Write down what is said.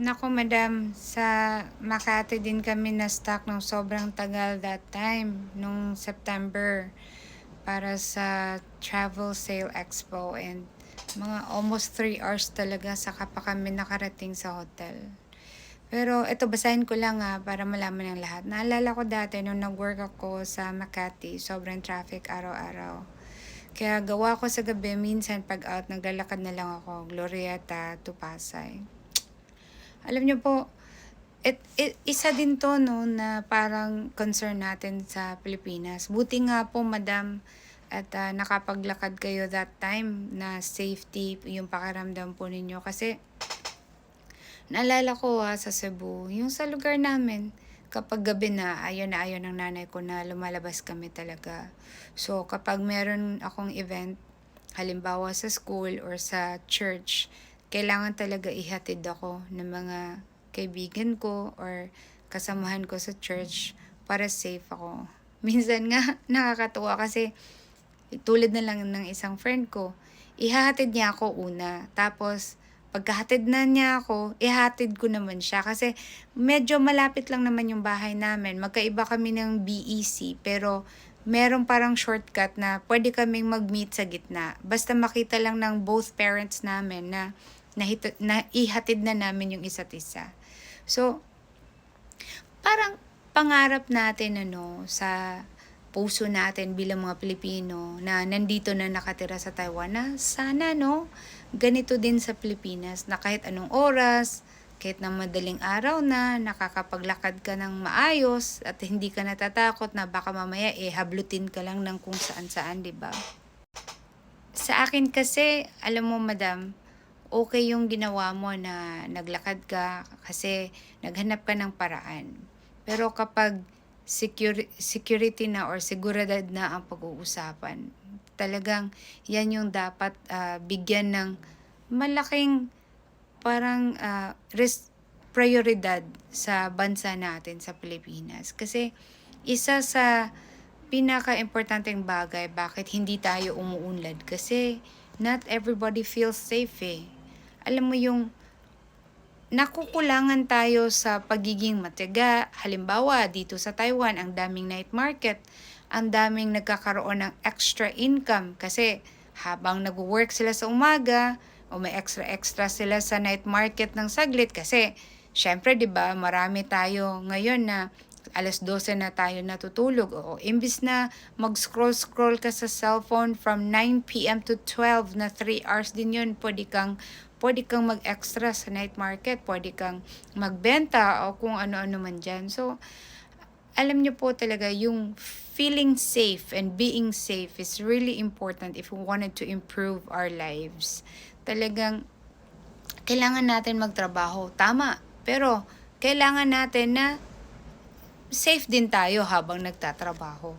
Naku, madam, sa Makati din kami na stuck ng sobrang tagal that time, nung September, para sa Travel Sale Expo and mga almost 3 hours talaga saka pa kami nakarating sa hotel. Pero ito, basahin ko lang ha, para malaman ng lahat. Naalala ko dati nung nag-work ako sa Makati, sobrang traffic araw-araw. Kaya gawa ko sa gabi, minsan pag out, naglalakad na lang ako, Glorieta to Pasay. Alam niyo po, it, it, isa din to no, na parang concern natin sa Pilipinas. Buti nga po, madam, at ah, nakapaglakad kayo that time na safety yung pakiramdam po ninyo. Kasi naalala ko ha, sa Cebu, yung sa lugar namin, kapag gabi na, ayaw na ayaw ng nanay ko na lumalabas kami talaga. So, kapag meron akong event, halimbawa sa school or sa church, kailangan talaga ihatid ako ng mga kaibigan ko or kasamahan ko sa church para safe ako. Minsan nga, nakakatuwa kasi tulad na lang ng isang friend ko, ihahatid niya ako una. Tapos, pagkahatid na niya ako, ihatid ko naman siya. Kasi medyo malapit lang naman yung bahay namin. Magkaiba kami ng BEC, pero meron parang shortcut na pwede kaming mag-meet sa gitna. Basta makita lang ng both parents namin na, nahito, na ihatid na namin yung isa't isa. So, parang pangarap natin ano sa puso natin bilang mga Pilipino na nandito na nakatira sa Taiwan na sana no ganito din sa Pilipinas na kahit anong oras kahit na madaling araw na nakakapaglakad ka ng maayos at hindi ka natatakot na baka mamaya eh hablutin ka lang ng kung saan saan di ba sa akin kasi alam mo madam okay yung ginawa mo na naglakad ka kasi naghanap ka ng paraan pero kapag security, security na or seguridad na ang pag-uusapan. Talagang yan yung dapat ah, bigyan ng malaking parang ah, res- prioridad sa bansa natin sa Pilipinas. Kasi isa sa pinaka-importanteng bagay bakit hindi tayo umuunlad kasi not everybody feels safe eh. Alam mo yung nakukulangan tayo sa pagiging matiga. Halimbawa, dito sa Taiwan, ang daming night market, ang daming nagkakaroon ng extra income kasi habang nag-work sila sa umaga o may extra-extra sila sa night market ng saglit kasi syempre 'di ba marami tayo ngayon na alas 12 na tayo natutulog. O, imbis na mag-scroll-scroll ka sa cellphone from 9 p.m. to 12 na 3 hours din yun, pwede kang pwede kang mag-extra sa night market, pwede kang magbenta o kung ano-ano man dyan. So, alam niyo po talaga yung feeling safe and being safe is really important if we wanted to improve our lives. Talagang kailangan natin magtrabaho, tama. Pero kailangan natin na safe din tayo habang nagtatrabaho.